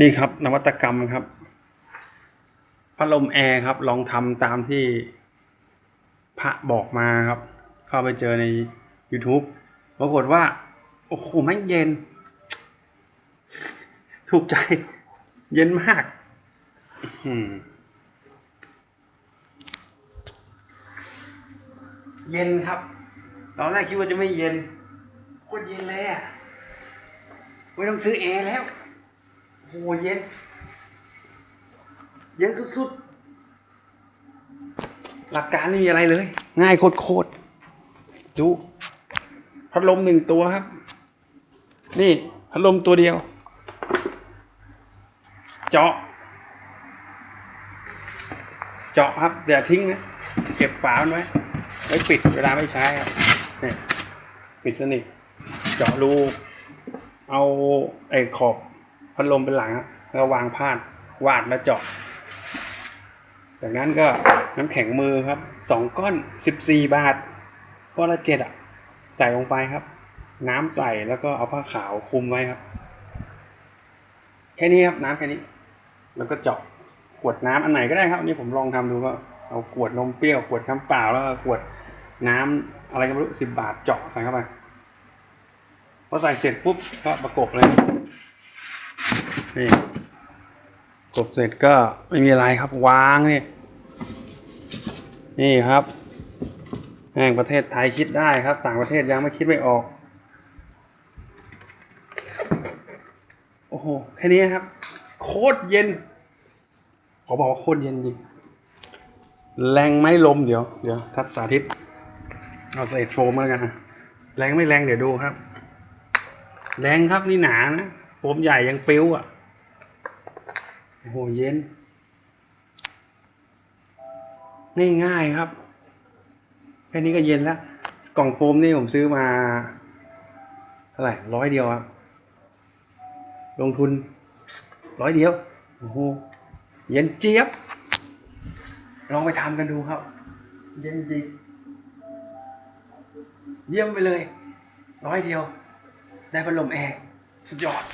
นี่ครับนวัตกรรมครับ พัดลมแอร์ครับ ลองทำตามที่พระบอกมาครับ เข้าไปเจอใน YouTube ปรากฏว่า โอ้โหแม่งเย็น ถูกใจ เย็นมากเย็นครับ ตอนแรกคิดว่าจะไม่เย็นโคตรเย็นเลยอะไม่ต้องซื้อแอร์แล้ว โอ้โหเย็น เย็นสุดๆ หลักการไม่มีอะไรเลย ง่ายโคตรๆ ดูพัดลมหนึ่งตัวครับ นี่พัดลมตัวเดียว เจาะ เจาะครับอย่าทิ้งนะ เก็บฝาไว้ ไว้ปิดเวลาไม่ใช้ครับนี่ปิดสนิท เจาะรู เอาไอ้ขอบ พัดลมเป็นหลังแล้ววางพาดวาดแล้วเจาะจากนั้นก็น้ำแข็งมือครับสองก้อนสิบสี่บาทก้อนละเจ็ดอะ ใส่ลงไปครับ น้ำใส่แล้วก็เอาผ้าขาวคลุมไว้ครับ แค่นี้ครับน้ำแค่นี้ แล้วก็เจาะขวดน้ำอันไหนก็ได้ครับนี่ผมลองทำดูก็เอาขวดนมเปรี้ยวขวดน้ำเปล่าแล้วก็ขวดน้ำอะไรก็ไม่รู้สิบบาทเจาะใส่เข้าไปพอใส่เสร็จปุ๊บก็ประกบเลย นี่กบเสร็จก็ไม่มีอะไรครับวางนี่ นี่ครับแห่งประเทศไทยคิดได้ครับ ต่างประเทศยังไม่คิดไม่ออก โอ้โห แค่นี้ครับ โคตรเย็นขอบอกว่าโคตรเย็นจริงแรงไหมลมเดี๋ยวเดี๋ยวทัศสาธิต เอาใส่โฟมแล้วกันนะแรงไม่แรงเดี๋ยวดูครับ แรงครับนี่หนานะโฟมใหญ่ยังปิ้วอะ โหเย็นนี่ง่ายครับ แค่นี้ก็เย็นแล้ว กล่องโฟมนี่ผมซื้อมาเท่าไหร่ร้อยเดียวครับ ลงทุนร้อยเดียว โอ้โห เย็นเจี๊ยบ ลองไปทำกันดูครับ เย็นจริงเยี่ยมไปเลย ร้อยเดียว ได้พัดลมแอร์สุดยอด